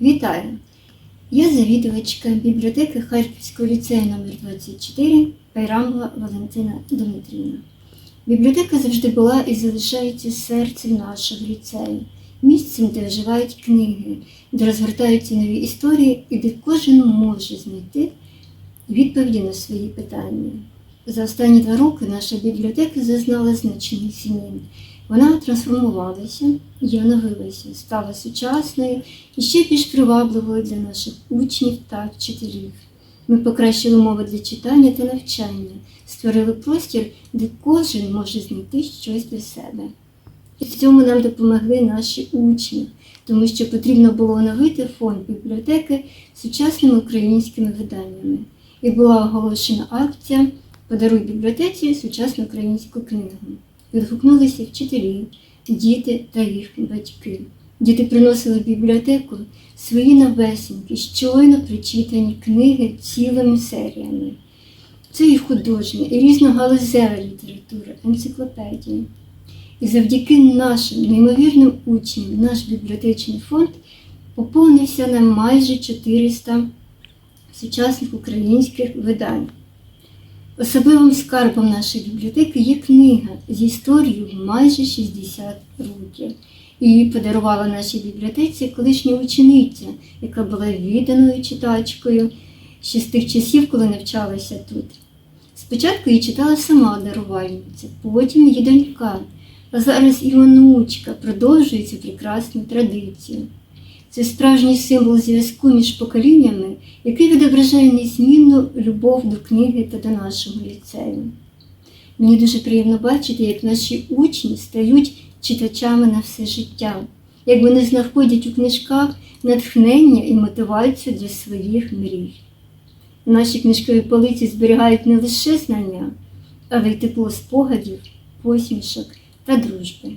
Вітаю! Я завідувачка бібліотеки Харківського ліцею номер 24 Пайрамова Валентина Дмитрівна. Бібліотека завжди була і залишається серцем нашого ліцею, місцем, де оживають книги, де розгортаються нові історії і де кожен може знайти відповіді на свої питання. За останні два роки наша бібліотека зазнала значних змін. Вона трансформувалася і оновилася, стала сучасною і ще більш привабливою для наших учнів та вчителів. Ми покращили умови для читання та навчання, створили простір, де кожен може знайти щось для себе. І в цьому нам допомогли наші учні, тому що потрібно було оновити фонд бібліотеки сучасними українськими виданнями. І була оголошена акція Подаруй бібліотеці сучасну українську книгу. Відгукнулися вчителі, діти та їх батьки. Діти приносили в бібліотеку свої новесенькі, щойно прочитані книги цілими серіями. Це і художня, і різногалузева література, енциклопедії. І завдяки нашим неймовірним учням наш бібліотечний фонд поповнився на майже 400 сучасних українських видань. Особливим скарбом нашої бібліотеки є книга з історією майже 60 років. Її подарувала нашій бібліотеці колишня учениця, яка була відданою читачкою ще з тих часів, коли навчалася тут. Спочатку її читала сама дарувальниця, потім її донька, а зараз і онучка продовжує цю прекрасну традицію. Це справжній символ зв'язку між поколіннями, який відображає незмінну любов до книги та до нашого ліцею. Мені дуже приємно бачити, як наші учні стають читачами на все життя, як вони знаходять у книжках натхнення і мотивацію для своїх мрій. Наші книжкові полиці зберігають не лише знання, але й тепло спогадів, посмішок та дружби.